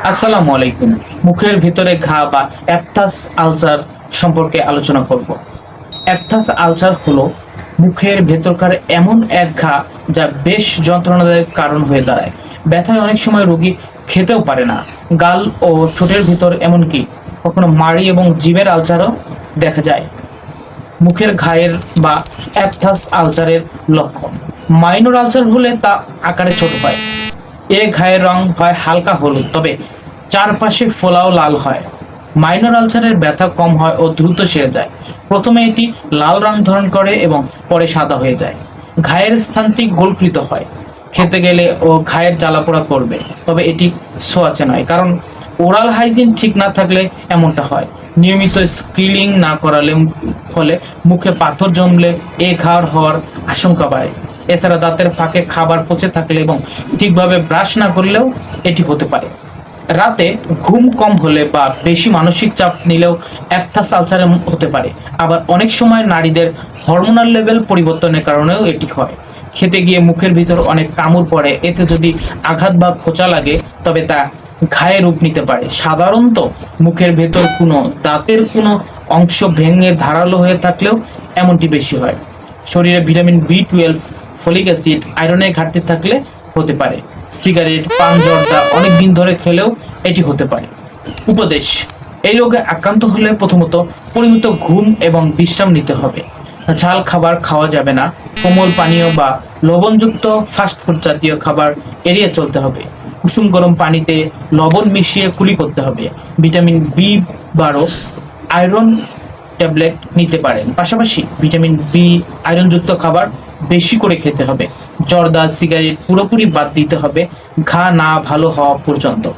আসসালামু আলাইকুম। মুখের ভিতরে ঘা বা অ্যাপথাস আলসার সম্পর্কে আলোচনা করব। অ্যাপথাস আলসার হলো মুখের ভেতরকার এমন এক ঘা যা বেশ যন্ত্রণাদায়ক কারণ হয়ে দাঁড়ায়। ব্যথায় অনেক সময় রোগী খেতেও পারে না। গাল ও ঠোঁটের ভিতর এমনকি কখনো মাড়ি এবং জিভের আলসারও দেখা যায়। মুখের ঘায়ের বা অ্যাপথাস আলসারের লক্ষণ। মাইনর আলসার হলে তা আকারে ছোট হয়। এ ঘায়ের রং হয় হালকা হলুদ, তবে চারপাশে ফোলাও লাল হয়। মাইনর আলসারের ব্যথা কম হয় ও দ্রুত সেরে যায়। প্রথমে এটি লাল রং ধারণ করে এবং পরে সাদা হয়ে যায়। ঘায়ের স্থানটি গোলকৃত হয়। খেতে গেলে ও ঘায়ের জ্বালাপোড়া করবে, তবে এটি সোয়াচে নয়, কারণ ওরাল হাইজিন ঠিক না থাকলে এমনটা হয়। নিয়মিত স্ক্রিলিং না করালে ফলে মুখে পাথর জমলে এ ঘাড় হওয়ার আশঙ্কা বাড়ে। এছাড়া দাঁতের ফাঁকে খাবার পচে থাকলে এবং ঠিকভাবে ব্রাশ না করলেও এটি হতে পারে। রাতে ঘুম কম হলে বা বেশি মানসিক চাপ নিলেও অ্যাপথাস আলসারে হতে পারে। আবার অনেক সময় নারীদের হরমোনাল লেভেল পরিবর্তনের কারণেও এটি হয়। খেতে গিয়ে মুখের ভিতর অনেক কামড় পড়ে, এতে যদি আঘাত বা খোঁচা লাগে, তবে তা ঘায়ে রূপ নিতে পারে। সাধারণত মুখের ভেতর কোনো দাঁতের কোনো অংশ ভেঙে ধারালো হয়ে থাকলেও এমনটি বেশি হয়। শরীরে vitamin B twelve folic acid আয়রনের ঘাটতি থাকলে হতে পারে। সিগারেট, পান, জর্দা অনেক দিন ধরে খেলেও এটি হতে পারে। উপদেশ, এই রোগে আক্রান্ত হলে প্রথমত পরিমিত ঘুম এবং বিশ্রাম নিতে হবে। ঝাল খাবার খাওয়া যাবে না। কোমল পানীয় বা লবণযুক্ত ফাস্টফুড জাতীয় খাবার এড়িয়ে চলতে হবে। কুসুম গরম পানিতে লবণ মিশিয়ে কুলি করতে হবে। ভিটামিন বি বারো আয়রন ট্যাবলেট নিতে পারেন। পাশাপাশি ভিটামিন বি আয়রনযুক্ত খাবার বেশি করে খেতে হবে। জর্দা, সিগারেট পুরোপুরি বাদ দিতে হবে। ঘা না ভালো হওয়া পর্যন্ত।